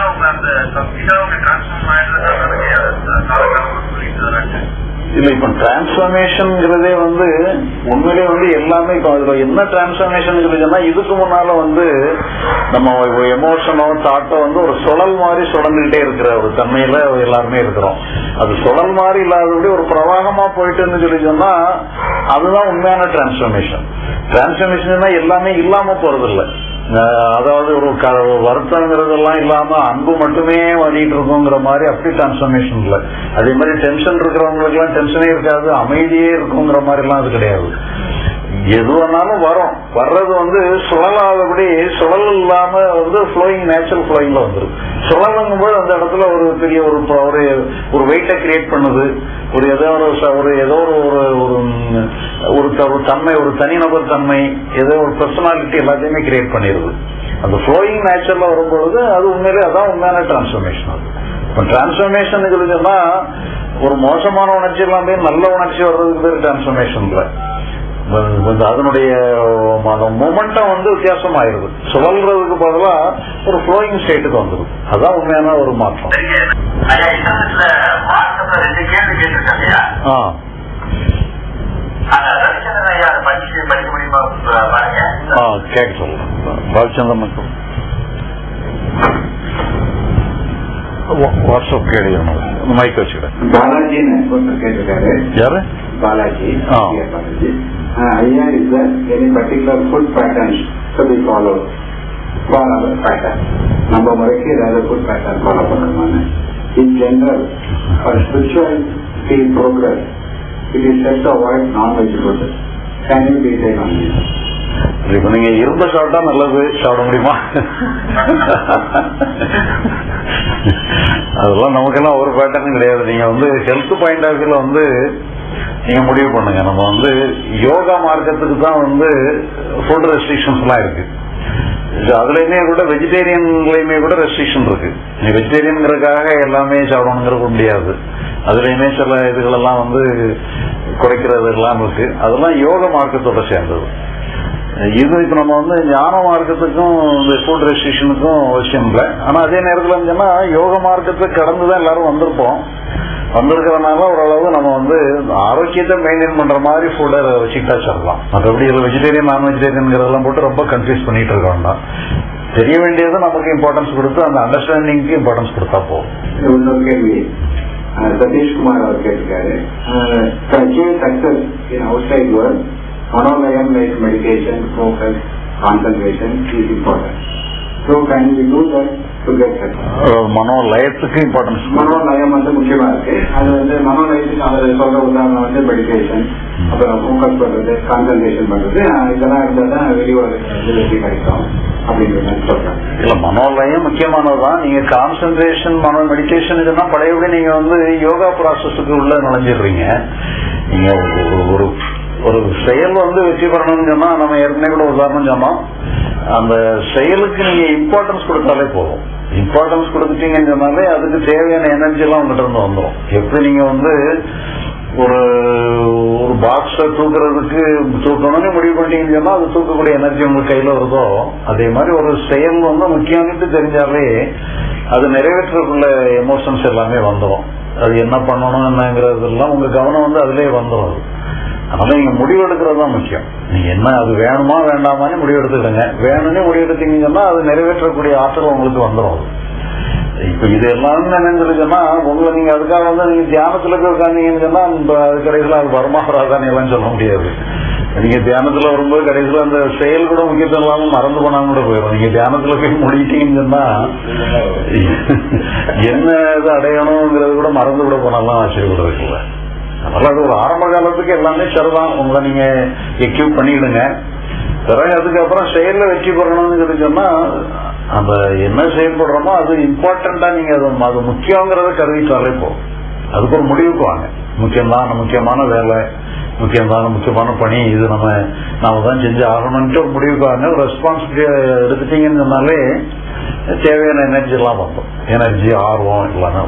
அவங்க அந்த கம்ப்ளீட்டா அவங்க டிரான்ஸ்ஃபார்ம் ஆயிடுறது சொல்லிட்டு வராங்க. இல்ல இப்ப டிரான்ஸ்பர்மேஷன்ங்கிறதே வந்து உண்மையிலே வந்து எல்லாமே இப்ப அதுல என்ன டிரான்ஸ்பர்மேஷன் இருக்குதுன்னா இதுக்கு முன்னால வந்து நம்ம எமோஷனோ தாட்டோ வந்து ஒரு சுழல் மாதிரி சுழந்துகிட்டே இருக்கிற ஒரு தன்மையில எல்லாருமே இருக்கிறோம். அது சுழல் மாதிரி இல்லாதபடி ஒரு பிரவாகமா போயிட்டுன்னு சொல்லி சொன்னா அதுதான் உண்மையான டிரான்ஸ்பர்மேஷன் டிரான்ஸ்பர்மேஷன் எல்லாமே இல்லாம போறது அதாவது ஒரு க- வருத்தங்கிறதெல்லாம் இல்லாம அன்பு மட்டுமே வழிட்டு இருக்கோங்கிற மாதிரி அப்படி டிரான்ஸ்பர்மேஷன் இல்லை. அதே மாதிரி டென்ஷன் இருக்கிறவங்களுக்கு எல்லாம் டென்ஷனே இருக்காது அமைதியே இருக்குங்கிற மாதிரி எல்லாம் அது கிடையாது. எது வேணாலும் வரும். வர்றது வந்து சுழலாதபடி சுழல் இல்லாம வந்து ஃப்ளோயிங் நேச்சுரல் ஃப்ளோயிங்ல வந்துரும். சுழலங்கும் போது அந்த இடத்துல ஒரு பெரிய ஒரு ஒரு ஒரு வெயிட்டை கிரியேட் பண்ணுது. ஒரு ஏதோ ஒரு ஏதோ ஒரு ஒரு ஒரு ஒரு தன்மை ஒரு தனிநபர் தன்மை ஏதோ ஒரு பர்சனாலிட்டி எல்லாத்தையுமே கிரியேட் பண்ணிடுது. அந்த ஃப்ளோயிங் நேச்சர்ல வரும்பொழுது அது உண்மையிலே அதான் உண்மையான டிரான்ஸ்ஃபர்மேஷன் அது. இப்போ டிரான்ஸ்ஃபர்மேஷன் ஒரு மோசமான உணர்ச்சி எல்லாமே நல்ல உணர்ச்சி வர்றதுக்கு பேர் டிரான்ஸ்ஃபர்மேஷன் அதனுடைய மொமெண்டம் வந்து வித்தியாசமாயிருது சுழல்றதுக்கு பதிலா ஒரு ஃப்ளோயிங் ஸ்டேட்டுக்கு வந்துடும் அதான் உண்மையான ஒரு மாற்றம். கேள்வி அந்த கேட்க சொல்லுங்க. பாலச்சந்திரன் வாட்ஸ்அப் கேளுங்க மைக் வச்சுக்கிறேன். கேட்டிருக்காரு. யாரு? பாலாஜி ஆ. Dear பாலாஜி ஐயா is there any particular food patterns to be followed? For our நம்ம முறைக்கு ஏதாவது food pattern follow பண்ணணுமான்னு. In general for spiritual feel progress it is said avoid non veg food can you detail on இப்ப நீங்க இரும்ப சாப்பிட்டா நல்லது. சாப்பிட முடியுமா? அதெல்லாம் நமக்கெல்லாம் ஒரு பேட்டர்ன் கிடையாது. நீங்க வந்து ஹெல்த் பாயிண்ட் ஆஃப் வியூல வந்து நீங்க முடிவு பண்ணுங்க. நம்ம வந்து யோகா மார்க்கத்துக்கு தான் வந்து ஃபுட் ரெஸ்ட்ரிக்ஷன்ஸ் எல்லாம் இருக்கு. அதுலயுமே கூட வெஜிடேரியன்லயுமே கூட ரெஸ்ட்ரிக்ஷன் இருக்கு. நீ வெஜிடேரியனுங்கிறதுக்காக எல்லாமே சாப்பிடணுங்கிறது முடியாது. அதுலயுமே சில இதுகள் எல்லாம் வந்து குறைக்கிறது எல்லாம் இருக்கு. அதெல்லாம் யோக மார்க்கத்தோட சேர்ந்தது. இது இப்ப நம்ம வந்து ஞான மார்க்கத்துக்கும் இந்த ஃபுட் ரெஸ்ட்ரிக்ஷனுக்கும் அவசியம் இல்லை. ஆனா அதே நேரத்தில் இருந்துச்சுன்னா யோக மார்க்கத்தை கடந்து தான் எல்லாரும் வந்திருப்போம். வந்திருக்கிறதுனால ஓரளவு நம்ம வந்து ஆரோக்கியத்தை மெயின்டைன் பண்ற மாதிரி ஃபுட்டை வச்சுக்கிட்டா சொல்லலாம். மற்றபடி இதில் வெஜிடேரியன் நான் வெஜிடேரியன்ங்கிறதெல்லாம் போட்டு ரொம்ப கன்ஃபியூஸ் பண்ணிட்டு இருக்கோம் தான் தெரிய வேண்டியது நமக்கு இம்பார்ட்டன்ஸ் கொடுத்து அந்த அண்டர்ஸ்டாண்டிங்க்கு இம்பார்ட்டன்ஸ் கொடுத்தா போதும். இன்னொரு கேள்வி. சதீஷ்குமார் அவர் கேட்டிருக்காரு. Success in outside world மனோலயம் like meditation focus concentration is important so can we do that to get success ah மனோ லயத்துக்கு இம்பார்ட்டன்ஸ் மனோலயம் வந்து முக்கியமா இருக்கு. அது வந்து மனோலயத்துக்கு அவர் சொல்ற உதாரணம் வந்து மெடிடேஷன் அப்புறம் ஃபோக்கஸ் பண்றது கான்சன்ட்ரேஷன் பண்றது இதெல்லாம் இருந்தால் தான் வெளி உலகத்துல வந்து வெற்றி கிடைக்கும் இல்ல மனோலயம் முக்கியமானதுதான். நீங்க கான்சென்ட்ரேஷன் மனோ மெடிடேஷன் இதெல்லாம் பழையபடி நீங்க வந்து யோகா ப்ராசஸுக்கு உள்ள நுழைஞ்சிடுறீங்க. நீங்க ஒரு- ஒரு ஒரு செயல் வந்து வெற்றி பெறணும்னு சொன்னா நம்ம ஏற்கனவே கூட உதாரணம் சொன்னோம். அந்த செயலுக்கு நீங்க இம்பார்ட்டன்ஸ் கொடுத்தாலே போதும். இம்பார்ட்டன்ஸ் கொடுத்துட்டீங்கன்னு சொன்னாலே அதுக்கு தேவையான எனர்ஜி எல்லாம் உங்ககிட்ட இருந்து வந்துடும் எப்படி நீங்க வந்து ஒரு ஒரு பாக்ஸ தூக்குறதுக்கு தூக்கணும்னு முடிவு பண்ணிட்டீங்கன்னு சொன்னா அது தூக்கக்கூடிய எனர்ஜி உங்க கையில வருதோ அதே மாதிரி ஒரு செயல் வந்து முக்கியம்னு தெரிஞ்சாலே அது நிறைவேற்றக்குள்ள எமோஷன்ஸ் எல்லாமே வந்துடும் அது என்ன பண்ணணும் என்னங்கிறதெல்லாம் உங்க கவனம் வந்து அதுலேயே வந்துடும் அது. அதனால நீங்க முடிவெடுக்கிறது தான் முக்கியம். நீங்க என்ன அது வேணுமா வேண்டாமான்னு முடிவெடுத்துக்கிடுங்க வேணும்னே முடிவெடுத்தீங்கன்னா அது நிறைவேற்றக்கூடிய ஆற்றல் உங்களுக்கு வந்துடும் இப்ப இது எல்லாமே என்னன்னு சொன்னா உங்களை நீங்க அதுக்காக வந்து நீங்க தியானத்துல போய் உட்காந்தீங்கன்னு சொன்னா அது கடைசியில் அது வருமா வராதான்னு எல்லாம் சொல்ல முடியாது. நீங்க தியானத்துல வரும்போது கடைசியில் அந்த செயல் கூட முக்கியத்துவம் இல்லாம மறந்து போனாலும் கூட போயிடும் நீங்க தியானத்துல போய் முடிக்கிட்டீங்கன்னு சொன்னா என்ன இது அடையணுங்கிறது கூட மறந்து கூட போனாலும் ஆச்சரியப்பட இருக்குல்ல அதனால அது ஒரு ஆரம்ப காலத்துக்கு எல்லாமே சரிதான். உங்களை நீங்க எக்யூப் பண்ணிடுங்க. பிறகு அதுக்கப்புறம் செயல்ல வெற்றி பெறணும்னு சொன்னா அந்த என்ன செயல்படுறோமோ அது இம்பார்ட்டண்டா நீங்க அது அது முக்கியங்கிறத கருதிட்டாலே போதும். அதுக்கு ஒரு முடிவுக்கு வாங்க. முக்கியம்தான் முக்கியமான வேலை முக்கியமான முக்கியமான பணி இது நம்ம நாம தான் செஞ்சு ஆகணும்ட்டு ஒரு முடிவுக்கு வாங்க. ஒரு ரெஸ்பான்சிபிலிட்டி எடுத்துட்டீங்கன்னு சொன்னாலே தேவையான எனர்ஜி எல்லாம் வந்துடும் எனர்ஜி ஆர்வம் எல்லாமே